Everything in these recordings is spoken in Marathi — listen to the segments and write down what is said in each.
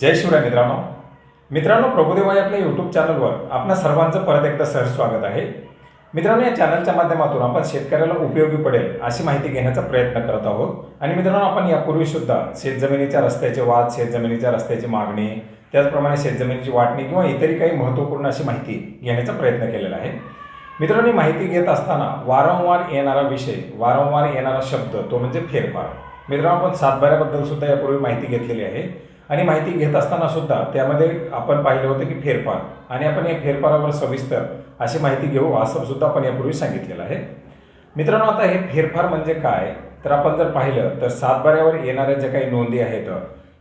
जय शिवराय मित्रांनो. मित्रांनो प्रभुदेवा आपल्या यूट्यूब चॅनलवर आपणा सर्वांचं परत एकदा सहज स्वागत आहे. मित्रांनो या चॅनलच्या माध्यमातून आपण शेतकऱ्याला उपयोगी पडेल अशी माहिती घेण्याचा प्रयत्न करत आहोत. आणि मित्रांनो आपण यापूर्वी सुद्धा शेतजमिनीच्या रस्त्याचे वाद शेतजमिनीच्या रस्त्याची मागणी त्याचप्रमाणे शेतजमिनीची वाटणी किंवा इतरही काही महत्त्वपूर्ण अशी माहिती घेण्याचा प्रयत्न केलेला आहे. मित्रांनो माहिती घेत असताना वारंवार येणारा विषय वारंवार येणारा शब्द तो म्हणजे फेरफार. मित्रांनो आपण सातबाऱ्याबद्दल सुद्धा यापूर्वी माहिती घेतलेली आहे. आणि माहिती घेत असताना सुद्धा त्यामध्ये आपण पाहिलं होतं की फेरफार. आणि आपण या फेरफारावर सविस्तर अशी माहिती घेऊ असं सुद्धा आपण यापूर्वी सांगितलेलं आहे. मित्रांनो आता हे फेरफार म्हणजे काय? तर आपण जर पाहिलं तर सातबाऱ्यावर येणाऱ्या ज्या काही नोंदी आहेत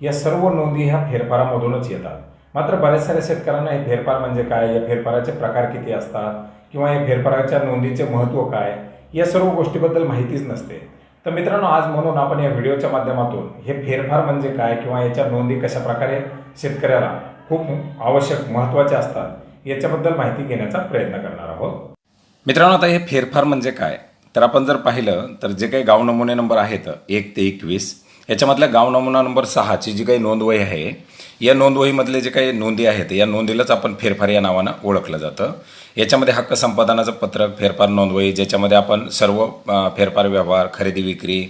या सर्व नोंदी ह्या फेरफारामधूनच येतात. मात्र बऱ्याच साऱ्या शेतकऱ्यांना हे फेरफार म्हणजे काय? या फेरफाराचे प्रकार किती असतात? किंवा या फेरफाराच्या नोंदीचे महत्त्व काय? या सर्व गोष्टीबद्दल माहितीच नसते. तर मित्रांनो आज म्हणून आपण या व्हिडिओच्या माध्यमातून हे फेरफार म्हणजे काय किंवा याच्या नोंदी कशा प्रकारे शेतकऱ्याला खूप आवश्यक महत्त्वाच्या असतात याच्याबद्दल माहिती घेण्याचा प्रयत्न करणार आहोत. मित्रांनो आता हे फेरफार म्हणजे काय? तर आपण जर पाहिलं तर जे काही गाव नमुने नंबर आहेत एक ते एकवीस याच्यामधल्या गाव नमुना नंबर सहाची जी काही नोंदवही आहे या नोंदवहीमधले जे काही नोंदी आहेत या नोंदीलाच आपण फेरफार या नावानं ओळखलं जातं. याच्यामध्ये हक्क संपादनाचं पत्रक फेरफार नोंदवही ज्याच्यामध्ये आपण सर्व फेरफार व्यवहार खरेदी विक्री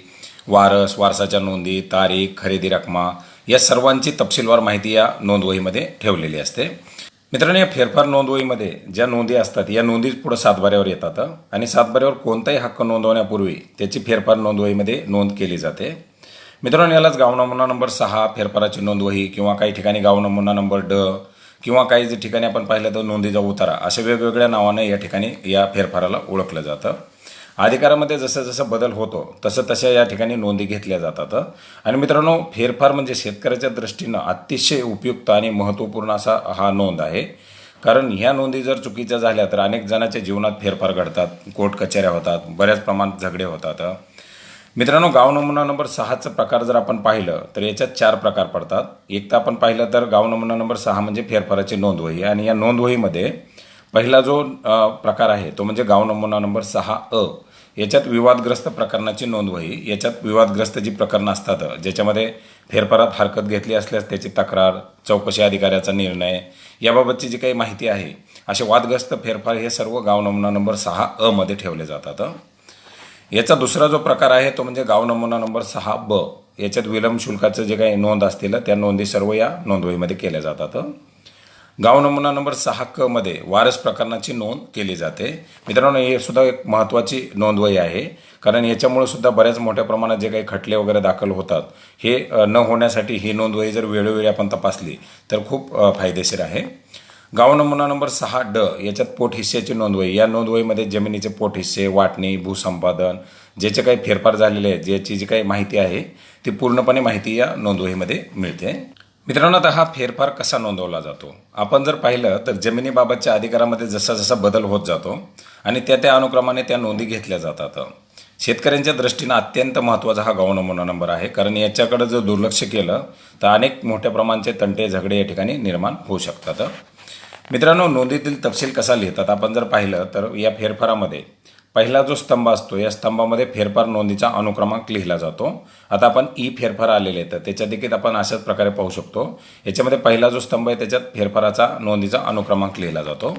वारस वारसाच्या नोंदी तारीख खरेदी रकमा या सर्वांची तपशीलवार माहिती या नोंदवहीमध्ये ठेवलेली असते. मित्रांनो या फेरफार नोंदवहीमध्ये ज्या नोंदी असतात या नोंदी पुढं सातबाऱ्यावर येतात आणि सातबाऱ्यावर कोणताही हक्क नोंदवण्यापूर्वी त्याची फेरफार नोंदवहीमध्ये नोंद केली जाते. मित्रांनो यालाच गाव नमुना नंबर सहा फेरफाराची नोंदवही किंवा काही ठिकाणी गाव नमुना नंबर ड किंवा काही जे ठिकाणी आपण पाहिलं तर नोंदीचा उतारा अशा वेगवेगळ्या नावाने या ठिकाणी या फेरफाराला ओळखलं जातं. अधिकारामध्ये जसं जसं बदल होतो तसं तशा या ठिकाणी नोंदी घेतल्या जातात. आणि मित्रांनो फेरफार म्हणजे शेतकऱ्याच्या दृष्टीनं अतिशय उपयुक्त आणि महत्त्वपूर्ण असा हा नोंद आहे. कारण ह्या नोंदी जर चुकीच्या झाल्या तर अनेक जणांच्या जीवनात फेरफार घडतात कोर्ट कचेऱ्या होतात बऱ्याच प्रमाणात झगडे होतात. मित्रांनो गाव नमुना नंबर सहाचं प्रकार जर आपण पाहिलं तर याच्यात चार प्रकार पडतात. एक तर आपण पाहिलं तर गाव नमुना नंबर सहा म्हणजे फेरफाराची नोंदवही. आणि या नोंदवहीमध्ये पहिला जो प्रकार आहे तो म्हणजे गाव नमुना नंबर सहा अ. याच्यात विवादग्रस्त प्रकरणाची नोंदवही याच्यात विवादग्रस्त जी प्रकरणं असतात ज्याच्यामध्ये फेरफारात हरकत घेतली असल्यास त्याची तक्रार चौकशी अधिकाऱ्याचा निर्णय याबाबतची जी काही माहिती आहे असे वादग्रस्त फेरफार हे सर्व गाव नमुना नंबर सहा अ मध्ये ठेवले जातात. याचा दुसरा जो प्रकार आहे तो म्हणजे गाव नमुना नंबर सहा ब. याच्यात विलंब शुल्काचं जे काही नोंद असतील त्या नोंदी सर्व या नोंदवहीमध्ये केल्या जातात. गाव नमुना नंबर सहा क मध्ये वारस प्रकरणाची नोंद केली जाते. मित्रांनो हे सुद्धा एक महत्त्वाची नोंदवही आहे. कारण याच्यामुळे सुद्धा बऱ्याच मोठ्या प्रमाणात जे काही खटले वगैरे दाखल होतात हे न होण्यासाठी ही नोंदवही जर वेळोवेळी आपण तपासली तर खूप फायदेशीर आहे. गाव नमुना नंबर सहा ड याच्यात पोट हिस्सेची नोंदवही या नोंदवहीमध्ये जमिनीचे पोट हिस्से वाटणी भूसंपादन ज्याचे काही फेरफार झालेले आहेत ज्याची जी काही माहिती आहे ती पूर्णपणे माहिती या नोंदवहीमध्ये मिळते. मित्रांनो आता हा फेरफार कसा नोंदवला जातो? आपण जर पाहिलं तर जमिनीबाबतच्या अधिकारामध्ये जसा जसा बदल होत जातो आणि त्या त्या अनुक्रमाने त्या नोंदी घेतल्या जातात. शेतकऱ्यांच्या दृष्टीनं अत्यंत महत्त्वाचा हा गाव नमुना नंबर आहे. कारण याच्याकडे जर दुर्लक्ष केलं तर अनेक मोठ्या प्रमाणाचे तंटे झगडे या ठिकाणी निर्माण होऊ शकतात. मित्रांनो नोंदीतील तपशील कसा लिहितात आपण जर पाहिलं तर या फेरफारामध्ये पहिला जो स्तंभ असतो या स्तंभामध्ये फेरफार नोंदीचा अनुक्रमांक लिहिला जातो. आता आपण ई फेरफार आलेले आहेत तर त्याच्या देखील आपण अशाच प्रकारे पाहू शकतो. याच्यामध्ये पहिला जो स्तंभ आहे त्याच्यात फेरफाराचा नोंदीचा अनुक्रमांक लिहिला जातो.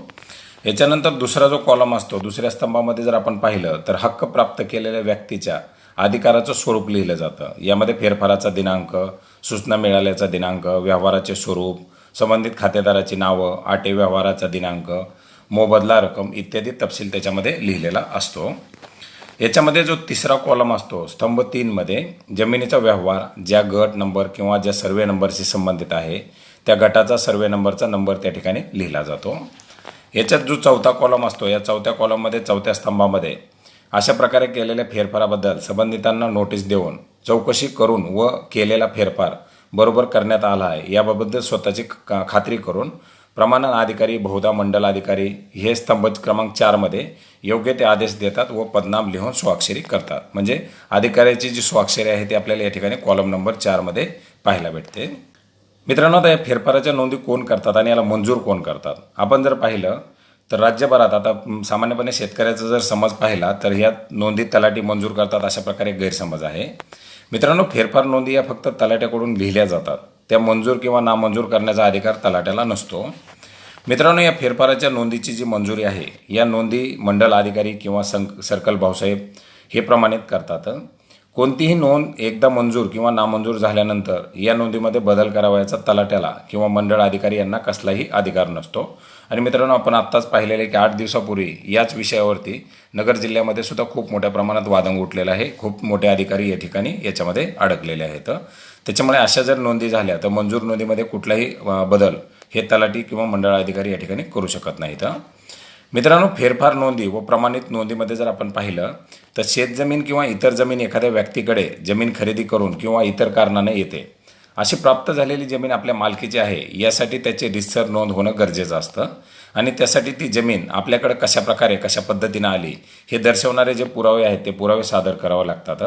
याच्यानंतर दुसरा जो कॉलम असतो दुसऱ्या स्तंभामध्ये जर आपण पाहिलं तर हक्क प्राप्त केलेल्या व्यक्तीच्या अधिकाराचं स्वरूप लिहिलं जातं. यामध्ये फेरफाराचा दिनांक सूचना मिळाल्याचा दिनांक व्यवहाराचे स्वरूप संबंधित खातेदाराची नावं आटे व्यवहाराचा दिनांक मोबदला रक्कम इत्यादी तपशील त्याच्यामध्ये लिहिलेला असतो. याच्यामध्ये जो तिसरा कॉलम असतो स्तंभ तीनमध्ये जमिनीचा व्यवहार ज्या गट नंबर किंवा ज्या सर्वे नंबरशी संबंधित आहे त्या गटाचा सर्वे नंबरचा नंबर त्या ठिकाणी लिहिला जातो. याच्यात जो चौथा कॉलम असतो या चौथ्या कॉलममध्ये चौथ्या स्तंभामध्ये अशा प्रकारे केलेल्या फेरफाराबद्दल संबंधितांना नोटीस देऊन चौकशी करून व केलेला फेरफार बरोबर करण्यात आला आहे. याबाबत स्वतःची का खात्री करून प्रमाणन अधिकारी बहुधा मंडल अधिकारी हे स्तंभ क्रमांक चारमध्ये योग्य ते आदेश देतात व पदनाम लिहून स्वाक्षरी करतात. म्हणजे अधिकाऱ्याची जी स्वाक्षरी आहे ती आपल्याला या ठिकाणी कॉलम नंबर चारमध्ये पाहायला भेटते. मित्रांनो आता या फेरफाराच्या नोंदी कोण करतात आणि याला मंजूर कोण करतात? आपण जर पाहिलं तर राज्यभरात आता सामान्यपणे शेतकऱ्याचा जर समज पाहिला तर ह्या नोंदी तलाठी मंजूर करतात अशा प्रकारे गैरसमज आहे. मित्रांनो फेरफार नोंदी या फक्त तलाट्याकडून लिहिल्या जातात. त्या मंजूर किंवा नामंजूर करण्याचा अधिकार तलाट्याला नसतो. मित्रांनो या फेरफाराच्या नोंदीची जी मंजुरी आहे या नोंदी मंडल अधिकारी किंवा सं सर्कल भाऊसाहेब हे प्रमाणित करतात. कोणतीही नोंद एकदा मंजूर किंवा नामंजूर झाल्यानंतर या नोंदीमध्ये बदल करावयाचा तलाट्याला किंवा मंडळ अधिकारी यांना कसलाही अधिकार नसतो. आणि मित्रांनो आपण आत्ताच पाहिलेले की आठ दिवसापूर्वी याच विषयावरती नगर जिल्ह्यामध्ये सुद्धा खूप मोठ्या प्रमाणात वादंग उठलेला आहे. खूप मोठे अधिकारी या ठिकाणी याच्यामध्ये अडकलेले आहेत. त्याच्यामुळे अशा जर नोंदी झाल्या तर मंजूर नोंदीमध्ये कुठलाही बदल हे तलाठी किंवा मंडळ अधिकारी या ठिकाणी करू शकत नाहीत. मित्रांनो फेरफार नोंदी व प्रमाणित नोंदीमध्ये जर आपण पाहिलं तर शेतजमीन किंवा इतर जमीन एखाद्या व्यक्तीकडे जमीन खरेदी करून किंवा इतर कारणाने येते. अशी प्राप्त झालेली जमीन आपल्या मालकीची आहे यासाठी त्याची रितसर नोंद होणं गरजेचं असतं. आणि त्यासाठी ती जमीन आपल्याकडं कशा प्रकारे कशा पद्धतीनं आली हे दर्शवणारे जे पुरावे आहेत ते पुरावे सादर करावे लागतात.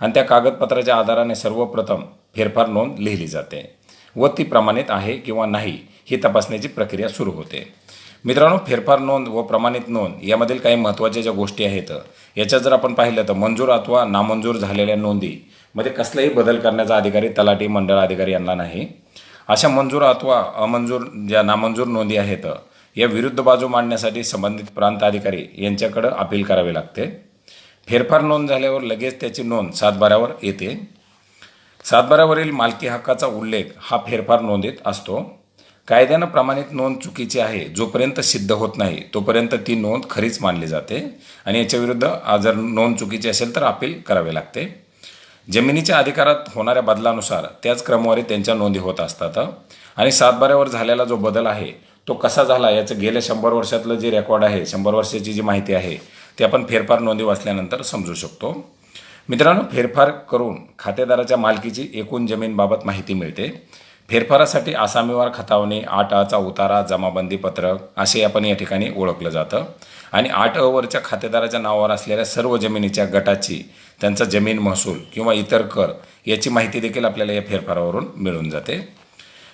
आणि त्या कागदपत्राच्या आधाराने सर्वप्रथम फेरफार नोंद लिहिली जाते व ती प्रमाणित आहे किंवा नाही ही तपासण्याची प्रक्रिया सुरू होते. मित्रांनो फेरफार नोंद व प्रमाणित नोंद यामधील काही महत्त्वाच्या ज्या गोष्टी आहेत याच्यात जर आपण पाहिलं तर मंजूर अथवा नामंजूर झालेल्या नोंदी मध्ये कसलाही बदल करण्याचा अधिकारी तलाठी मंडळ अधिकारी यांना नाही. अशा मंजूर अथवा अमंजूर ज्या नामंजूर नोंदी आहेत या विरुद्ध बाजू मांडण्यासाठी संबंधित प्रांत अधिकारी यांच्याकडं अपील करावे लागते. फेरफार नोंद झाल्यावर लगेच त्याची नोंद सातबाऱ्यावर येते. सातबाऱ्यावरील मालकी हक्काचा उल्लेख हा फेरफार नोंदीत असतो. कायद्यानं प्रमाणित नोंद चुकीची आहे जोपर्यंत सिद्ध होत नाही तोपर्यंत ती नोंद खरीच मानली जाते आणि याच्या विरुद्ध जर नोंद चुकीची असेल तर अपील करावे लागते. जमिनीच्या अधिकारात होणाऱ्या बदलानुसार त्याच क्रमवारीत त्यांच्या नोंदी होत असतात. आणि सातबाऱ्यावर झालेला जो बदल आहे तो कसा झाला याचं गेल्या शंभर वर्षातलं जे रेकॉर्ड आहे शंभर वर्षाची जी माहिती आहे ते आपण फेरफार नोंदी वाचल्यानंतर समजू शकतो. मित्रांनो फेरफार करून खातेदाराच्या मालकीची एकूण जमीनबाबत माहिती मिळते. फेरफारासाठी आसामीवार खतावणी आठ अचा उतारा जमाबंदी पत्रक असे आपण या ठिकाणी ओळखलं जातं. आणि आठ अवरच्या खातेदाराच्या नावावर असलेल्या सर्व जमिनीच्या गटाची त्यांचा जमीन महसूल किंवा इतर कर याची माहिती देखील आपल्याला या फेरफारावरून मिळून जाते.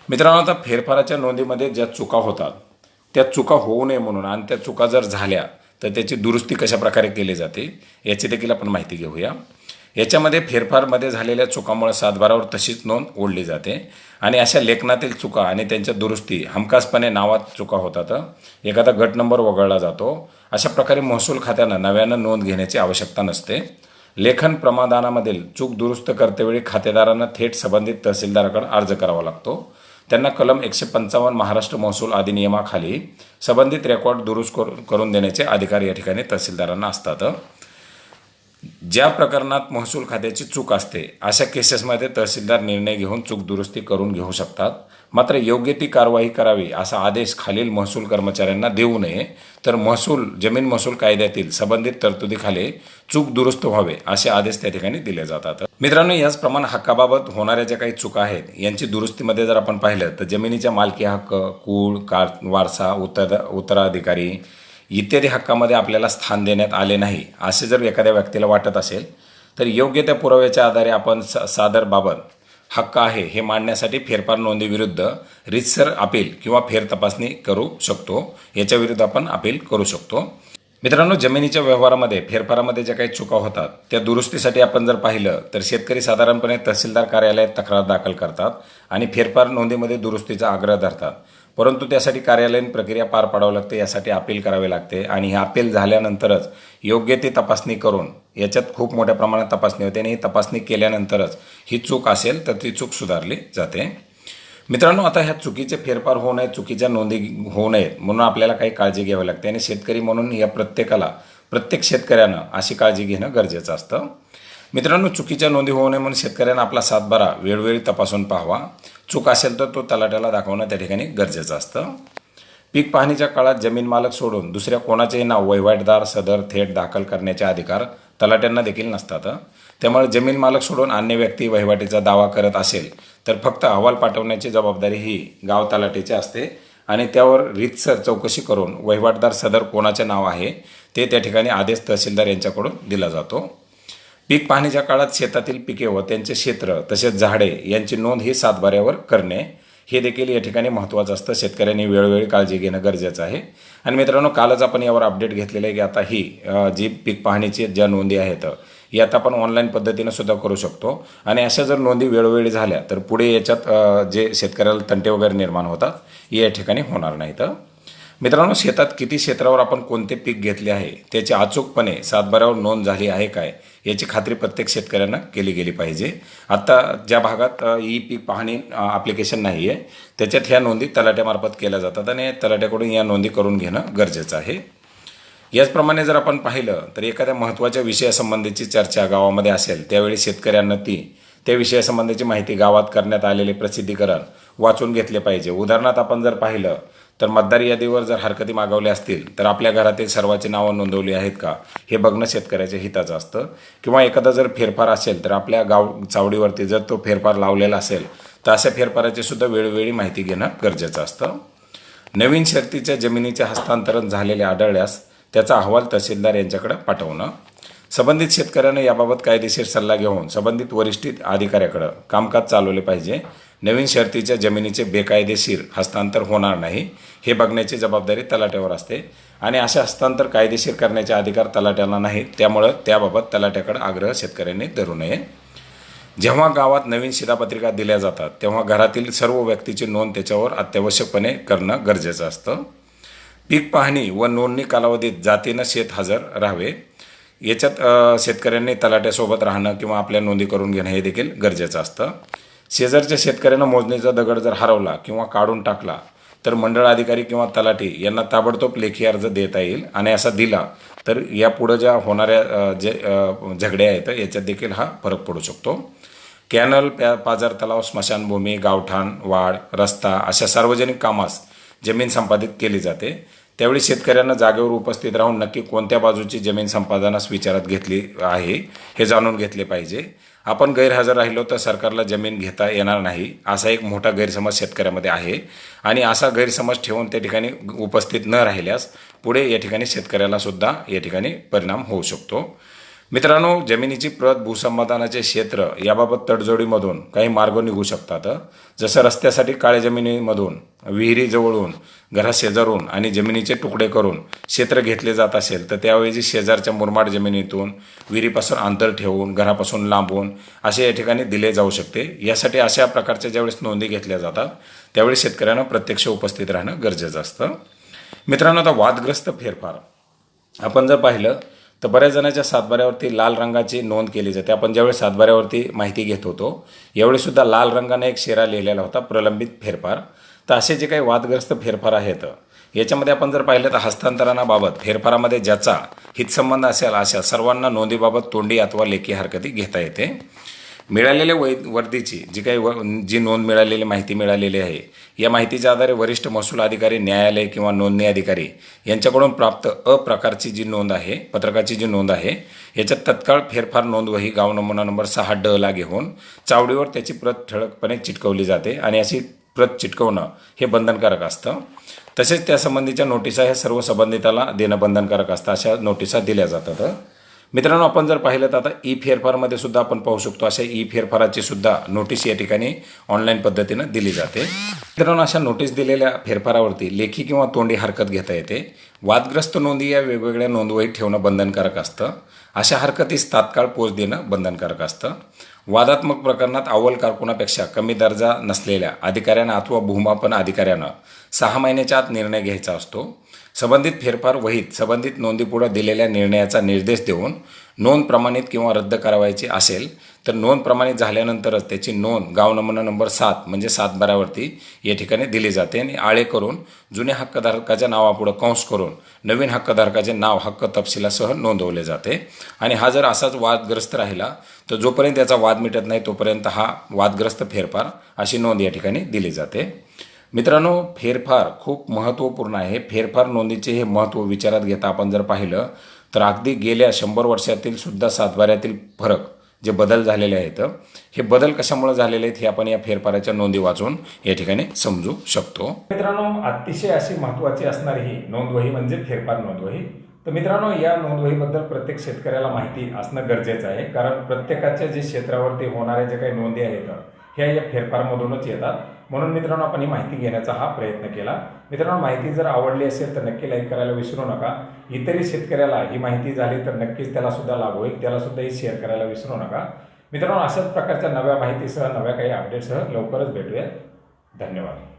मित्रांनो आता फेरफाराच्या नोंदीमध्ये ज्या चुका होतात त्या चुका होऊ नये म्हणून आणि त्या चुका जर झाल्या तर त्याची दुरुस्ती कशा प्रकारे केली जाते याची देखील आपण माहिती घेऊया. याच्यामध्ये फेरफारमध्ये झालेल्या चुकामुळे सातबारावर तशीच नोंद ओढली जाते. आणि अशा लेखनातील चुका आणि त्यांच्या दुरुस्ती हमखासपणे नावात चुका होतात. एखादा गट नंबर वगळला जातो. अशा प्रकारे महसूल खात्यानं नव्यानं नोंद घेण्याची आवश्यकता नसते. लेखन प्रमादानामधील चूक दुरुस्त करतेवेळी खातेदारांना थेट संबंधित तहसीलदाराकडे अर्ज करावा लागतो. त्यांना कलम एकशे पंचावन्न महाराष्ट्र महसूल अधिनियमाखाली संबंधित रेकॉर्ड दुरुस्त करून देण्याचे अधिकार या ठिकाणी तहसीलदारांना असतात. ज्या प्रकरणात महसूल खात्याची चूक असते अशा केसेसमध्ये तहसीलदार निर्णय घेऊन चूक दुरुस्ती करून घेऊ शकतात. मात्र योग्य ती कारवाई करावी असा आदेश खालील महसूल कर्मचाऱ्यांना देऊ नये. तर महसूल जमीन महसूल कायद्यातील संबंधित तरतुदीखाली चूक दुरुस्त व्हावे असे आदेश त्या ठिकाणी दिले जातात. मित्रांनो याचप्रमाणे हक्काबाबत होणाऱ्या ज्या काही चुका आहेत यांची दुरुस्तीमध्ये जर आपण पाहिलं तर जमिनीच्या मालकी हक्क कूळ कार वारसा उत्तर उत्तराधिकारी इत्यादी हक्कामध्ये आपल्याला स्थान देण्यात आले नाही असे जर एखाद्या व्यक्तीला वाटत असेल तर योग्य त्या पुराव्याच्या आधारे आपण स सादर बाबत हक्क आहे हे मांडण्यासाठी फेरफार नोंदीविरुद्ध रितसर अपील किंवा फेर तपासणी करू शकतो. याच्या विरुद्ध आपण अपील करू शकतो. मित्रांनो जमिनीच्या व्यवहारामध्ये फेरफारामध्ये ज्या काही चुका होतात त्या दुरुस्तीसाठी आपण जर पाहिलं तर शेतकरी साधारणपणे तहसीलदार कार्यालयात तक्रार दाखल करतात आणि फेरफार नोंदीमध्ये दुरुस्तीचा आग्रह धरतात. परंतु त्यासाठी कार्यालयीन प्रक्रिया पार पाडावी लागते यासाठी अपील करावे लागते. आणि हे अपील झाल्यानंतरच योग्य ती तपासणी करून याच्यात खूप मोठ्या प्रमाणात तपासणी होते आणि ही तपासणी केल्यानंतरच ही चूक असेल तर ती चूक सुधारली जाते. मित्रांनो आता ह्या चुकीचे फेरफार होऊ नये चुकीच्या नोंदी होऊ नयेत म्हणून आपल्याला काही काळजी घ्यावी लागते. आणि शेतकरी म्हणून या प्रत्येकाला प्रत्येक शेतकऱ्यानं अशी काळजी घेणं गरजेचं असतं. मित्रांनो चुकीच्या नोंदी होऊ नये म्हणून शेतकऱ्यांना आपला सातबारा वेळोवेळी तपासून पाहावा. चूक असेल तर तो तलाट्याला दाखवणं त्या ठिकाणी गरजेचं असतं. पीक पाहणीच्या काळात जमीन मालक सोडून दुसऱ्या कोणाचेही नाव वहिवाटदार सदर थेट दाखल करण्याचे अधिकार तलाट्यांना देखील नसतात. त्यामुळे जमीन मालक सोडून अन्य व्यक्ती वहिवाटीचा दावा करत असेल तर फक्त अहवाल पाठवण्याची जबाबदारी ही गाव तलाटेची असते आणि त्यावर रीतसर चौकशी करून वहिवाटदार सदर कोणाचे नाव आहे ते त्या ठिकाणी आदेश तहसीलदार यांच्याकडून दिला जातो. पीक पाहणीच्या काळात शेतातील पिके व त्यांचे क्षेत्र तसेच झाडे यांची नोंद ही सातबाऱ्यावर करणे हे देखील या ठिकाणी महत्त्वाचं असतं. शेतकऱ्यांनी वेळोवेळी काळजी घेणं गरजेचं आहे. आणि मित्रांनो कालच आपण यावर अपडेट घेतलेलं आहे की आता ही जी पीक पाहणीची ज्या नोंदी आहेत ही आता आपण ऑनलाईन पद्धतीनं सुद्धा करू शकतो. आणि अशा जर नोंदी वेळोवेळी झाल्या तर पुढे याच्यात जे शेतकऱ्याला तंटे वगैरे निर्माण होतात हे या ठिकाणी होणार नाहीत. मित्रांनो शेतात किती क्षेत्रावर आपण कोणते पीक घेतले आहे त्याची अचूकपणे सातबाऱ्यावर नोंद झाली आहे काय याची खात्री प्रत्येक शेतकऱ्यांना केली गेली पाहिजे. आत्ता ज्या भागात ई पीक पाहणी ॲप्लिकेशन नाही आहे त्याच्यात ह्या नोंदी तलाट्यामार्फत केल्या जातात आणि तलाट्याकडून या नोंदी करून घेणं गरजेचं आहे. याचप्रमाणे जर आपण पाहिलं तर एखाद्या महत्त्वाच्या विषयासंबंधीची चर्चा गावामध्ये असेल त्यावेळी शेतकऱ्यांना ती त्या विषयासंबंधीची माहिती गावात करण्यात आलेले प्रसिद्धीकरण वाचून घेतले पाहिजे. उदाहरणार्थ आपण जर पाहिलं तर मतदार यादीवर जर हरकती मागवल्या असतील तर आपल्या घरातील सर्वांची नावं नोंदवली आहेत का? हे बघणं शेतकऱ्याच्या हिताचं असतं. किंवा एखादा जर फेरफार असेल तर आपल्या गाव चावडीवरती जर तो फेरफार लावलेला असेल तर अशा फेरफाराची सुद्धा वेळोवेळी माहिती घेणं गरजेचं असतं. नवीन शर्तीच्या जमिनीचे हस्तांतरण झालेले आढळल्यास त्याचा अहवाल तहसीलदार यांच्याकडे पाठवणं. संबंधित शेतकऱ्यानं याबाबत कायदेशीर सल्ला घेऊन संबंधित वरिष्ठ अधिकाऱ्याकडं कामकाज चालवले पाहिजे. नवीन शर्तीच्या जमिनीचे बेकायदेशीर हस्तांतर होणार नाही हे बघण्याची जबाबदारी तलाट्यावर असते. आणि असे हस्तांतर कायदेशीर करण्याचे अधिकार तलाट्याला नाहीत त्यामुळं त्याबाबत तलाट्याकडे आग्रह शेतकऱ्यांनी धरू नये. जेव्हा गावात नवीन शिधापत्रिका दिल्या जातात तेव्हा घरातील सर्व व्यक्तीची नोंद त्याच्यावर अत्यावश्यकपणे करणं गरजेचं असतं. पीक पाहणी व नोंदणी कालावधीत जातीनं शेत हजर राहावे याच्यात शेतकऱ्यांनी तलाट्यासोबत राहणं किंवा आपल्या नोंदी करून घेणं हे देखील गरजेचं असतं. शेजारच्या शेतकऱ्यानं मोजणीचा दगड जर हरवला किंवा काढून टाकला तर मंडळ अधिकारी किंवा तलाठी यांना ताबडतोब लेखी अर्ज देता येईल आणि असा दिला तर यापुढं ज्या होणाऱ्या जे झगडे आहेत याच्यात देखील हा फरक पडू शकतो. कॅनल प्या पाझर तलाव स्मशानभूमी गावठाण वाढ रस्ता अशा सार्वजनिक कामास जमीन संपादित केली जाते. त्यावेळी शेतकऱ्यांना जागेवर उपस्थित राहून नक्की कोणत्या बाजूची जमीन संपादनास विचारात घेतली आहे हे जाणून घेतले पाहिजे. आपण गैरहजर राहिलो तर सरकारला जमीन घेता येणार नाही असा एक मोठा गैरसमज शेतकऱ्यामध्ये आहे. आणि असा गैरसमज ठेवून त्या ठिकाणी उपस्थित न राहिल्यास पुढे या ठिकाणी शेतकऱ्याला सुद्धा या ठिकाणी परिणाम होऊ शकतो. मित्रांनो जमिनीची प्रत भूसंपादनाचे क्षेत्र याबाबत तडजोडीमधून काही मार्ग निघू शकतात जसं रस्त्यासाठी काळ्या जमिनीमधून विहिरी जवळून शेजारून आणि जमिनीचे तुकडे करून क्षेत्र घेतले जात असेल तर त्याऐवजी शेजारच्या मुरमाड जमिनीतून विहिरीपासून अंतर ठेवून घरापासून लांबून असे या ठिकाणी दिले जाऊ शकते. यासाठी अशा प्रकारच्या ज्यावेळेस नोंदी घेतल्या जातात त्यावेळी शेतकऱ्यांना प्रत्यक्ष उपस्थित राहणं गरजेचं असतं. मित्रांनो आता वादग्रस्त फेरफार. आपण जर पाहिलं तर बऱ्याच जणांच्या सातबाऱ्यावरती लाल रंगाची नोंद केली जाते. आपण ज्यावेळी सातबाऱ्यावरती माहिती घेत होतो यावेळीसुद्धा लाल रंगाने एक शेरा लिहिलेला होता प्रलंबित फेरफार. तर असे जे काही वादग्रस्त फेरफार आहेत याच्यामध्ये आपण जर पाहिलं तर हस्तांतरणाबाबत फेरफारामध्ये ज्याचा हितसंबंध असेल अशा सर्वांना नोंदीबाबत तोंडी अथवा लेखी हरकती घेता येते. मिळालेल्या वै वर्दीची जी काही व जी नोंद मिळालेली माहिती मिळालेली आहे या माहितीच्या आधारे वरिष्ठ महसूल अधिकारी न्यायालय किंवा नोंदणी अधिकारी यांच्याकडून प्राप्त अ प्रकारची जी नोंद आहे पत्रकाची जी नोंद आहे याच्यात तत्काळ फेरफार नोंदवही गाव नमुना नंबर सहा ड ला घेऊन चावडीवर त्याची प्रत ठळकपणे चिटकवली जाते आणि अशी प्रत चिटकवणं हे बंधनकारक असतं. तसेच त्यासंबंधीच्या नोटिसा ह्या सर्व संबंधिताला देणं बंधनकारक असतं अशा नोटिसा दिल्या जातात. मित्रांनो आपण जर पाहिलं तर आता ई फेरफारमध्ये सुद्धा आपण पाहू शकतो अशा ई फेरफाराची सुद्धा नोटीस या ठिकाणी ऑनलाईन पद्धतीनं दिली जाते. मित्रांनो अशा नोटीस दिलेल्या फेरफारावरती लेखी किंवा तोंडी हरकत घेता येते. वादग्रस्त नोंदी या वेगवेगळ्या नोंदवहीत ठेवणं बंधनकारक असतं. अशा हरकतीस तात्काळ पोच देणं बंधनकारक असतं. वादात्मक प्रकरणात अव्वल कारकुनापेक्षा कमी दर्जा नसलेल्या अधिकाऱ्यांना अथवा भूमापन अधिकाऱ्यानं सहा महिन्याच्या आत निर्णय घ्यायचा असतो. संबंधित फेरफार वहीत संबंधित नोंदीपुढं दिलेल्या निर्णयाचा निर्देश देऊन नोंद प्रमाणित किंवा रद्द करावायची असेल तर नोंद प्रमाणित झाल्यानंतरच त्याची नोंद गाव नमुना नंबर सात म्हणजे सातबारावरती या ठिकाणी दिली जाते. आणि आळे करून जुन्या हक्कधारकाच्या नावापुढं कंस करून नवीन हक्कधारकाचे नाव हक्क तपशिलासह नोंदवले जाते. आणि हा जर असाच वादग्रस्त राहिला तर जोपर्यंत याचा वाद मिटत नाही तोपर्यंत हा वादग्रस्त फेरफार अशी नोंद या ठिकाणी दिली जाते. मित्रांनो फेरफार खूप महत्त्वपूर्ण आहे. फेरफार नोंदीचे हे महत्त्व विचारात घेता आपण जर पाहिलं तर अगदी गेल्या शंभर वर्षातील सुद्धा सातबाऱ्यातील फरक जे बदल झालेले आहेत हे बदल कशामुळे झालेले आहेत हे आपण या फेरफाराच्या नोंदी वाचून या ठिकाणी समजू शकतो. मित्रांनो अतिशय अशी महत्त्वाची असणारी ही नोंदवही म्हणजे फेरफार नोंदवही. तर मित्रांनो या नोंदवहीबद्दल प्रत्येक शेतकऱ्याला माहिती असणं गरजेचं आहे. कारण प्रत्येकाच्या जे क्षेत्रावरती होणाऱ्या जे काही नोंदी आहेत ह्या या फेरफारमधूनच येतात. म्हणून मित्रांनो आपण ही माहिती घेण्याचा हा प्रयत्न केला. मित्रांनो माहिती जर आवडली असेल तर नक्की लाईक करायला विसरू नका. इतरही शेतकऱ्याला ही माहिती झाली तर नक्कीच त्याला सुद्धा लाभ होईल. त्याला सुद्धा ही शेअर करायला विसरू नका. मित्रांनो अशाच प्रकारच्या नव्या माहितीसह नव्या काही अपडेटसह लवकरच भेटूया धन्यवाद.